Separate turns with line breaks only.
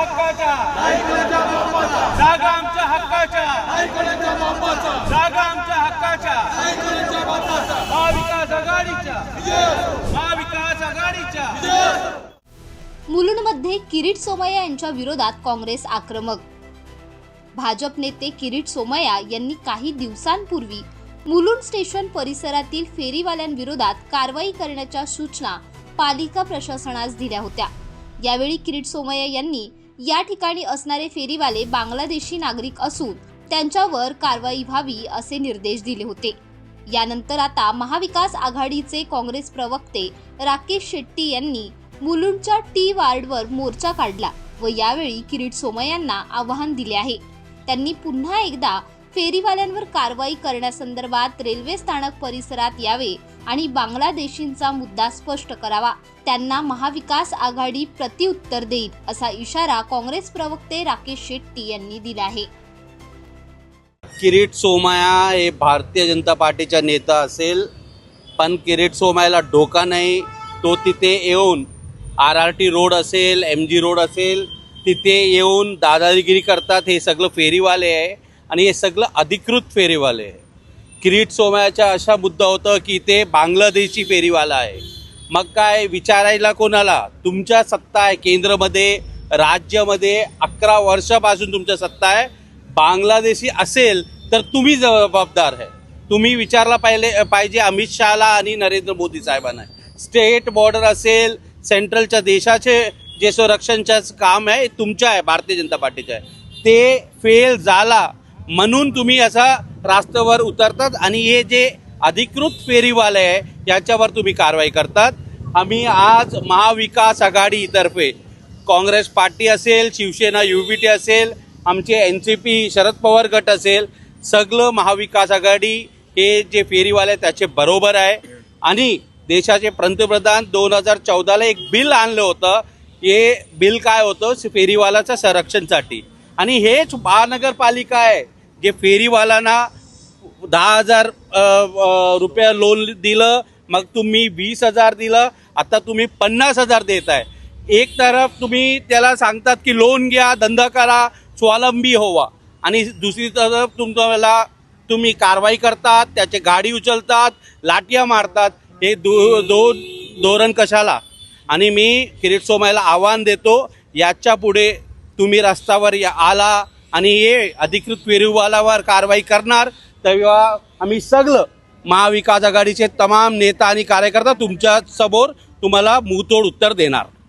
हक्काच्या. जागा आमच्या हक्काच्या. जागा आमच्या हक्काच्या. महाविकास आघाडीच्या. महाविकास आघाडीच्या.
मुलुंडमध्ये किरीट सोमय्या यांच्या विरोधात काँग्रेस आक्रमक. भाजप नेते किरीट सोमय्या यांनी काही दिवसांपूर्वी मुलुंड स्टेशन परिसरातील फेरीवाल्यांविरोधात कारवाई करण्याच्या सूचना पालिका प्रशासनास दिल्या होत्या. यावेळी किरीट सोमय्या यांनी या ठिकाणी असणारे फेरीवाले बांगलादेशी नागरिक असून त्यांच्यावर कारवाई व्हावी असे निर्देश दिले होते. यानंतर आता महाविकास आघाडीचे काँग्रेस प्रवक्ते राकेश शेट्टी यांनी मुलुंडच्या टी वार्डवर मोर्चा काढला व यावेळी किरीट सोमय्यांना आवाहन दिले आहे. त्यांनी पुन्हा एकदा फेरीवाल्यांवर कारवाई करण्यासंदर्भात रेल्वे स्थानक परिसरात यावे आणि बांगलादेशींचा मुद्दा स्पष्ट करावा. त्यांना महाविकास आघाडी प्रतिउत्तर देईल असा इशारा काँग्रेस प्रवक्ते राकेश शेट्टी यांनी दिला आहे.
किरीट सोमाया हे भारतीय जनता पार्टीचा नेता असेल पण किरीट सोमायाला डोका नाही. तो तिथे येऊन आर आर टी रोड असेल एम जी रोड असेल तिथे येऊन दादागिरी करतात हे सगळं फेरीवाले आहे. आणि हे सगळं अधिकृत फेरीवाले आहे. किरीट सोमयाचा असा मुद्दा होतं की ते बांगलादेशी फेरीवाला आहे. मग काय विचारायला कोणाला? तुमच्या सत्ता आहे केंद्रमध्ये राज्यामध्ये अकरा वर्षापासून तुमच्या सत्ता आहे. बांगलादेशी असेल तर तुम्ही जबाबदार आहे. तुम्ही विचारला पाहिले पाहिजे अमित शहाला आणि नरेंद्र मोदी साहेबांना. स्टेट बॉर्डर असेल सेंट्रलच्या देशाचे जे संरक्षणचं काम आहे तुमच्या आहे भारतीय जनता पार्टीचं आहे. ते फेल झाला म्हणून तुम्ही असा रास्त्यावर उतरतात आणि हे जे अधिकृत फेरीवाले आहे याच्यावर तुम्ही कारवाई करतात. आम्ही आज महाविकास आघाडीतर्फे काँग्रेस पार्टी असेल शिवसेना युबीटी असेल आमचे N C P Sharad Pawar गट असेल सगळं महाविकास आघाडी हे जे फेरीवाले त्याचे बरोबर आहे. आणि देशाचे पंतप्रधान दोन हजार चौदाला एक बिल आणलं होतं. हे बिल काय होतं? फेरीवालाच्या संरक्षणसाठी. आणि हेच महानगरपालिका आहे. जे फेरीवाल्यांना दहा हजार रुपया रुपये लोन दिलं मग तुम्ही वीस हजार दिलं आता तुम्ही पन्नास हजार देत आहे एक तरफ तुम्ही त्याला सांगतात की लोन घ्या धंदा करा स्वावलंबी होवा आणि दुसरी तरफ तुम्हाला तुम्ही कारवाई करतात त्याचे गाडी उचलतात लाटिया मारतात. हे दो दोन धोरण कशाला? आणि मी किरीट सोमायला आव्हान देतो याच्यापुढे तुम्ही रस्त्यावर या- आला आणि हे अधिकृत पेरुवालावर कारवाई करणार. तेव्हा आम्ही सगळं महाविकास आघाडीचे तमाम नेता आणि कार्यकर्ता तुमच्यासमोर तुम्हाला मुतोड उत्तर देणार.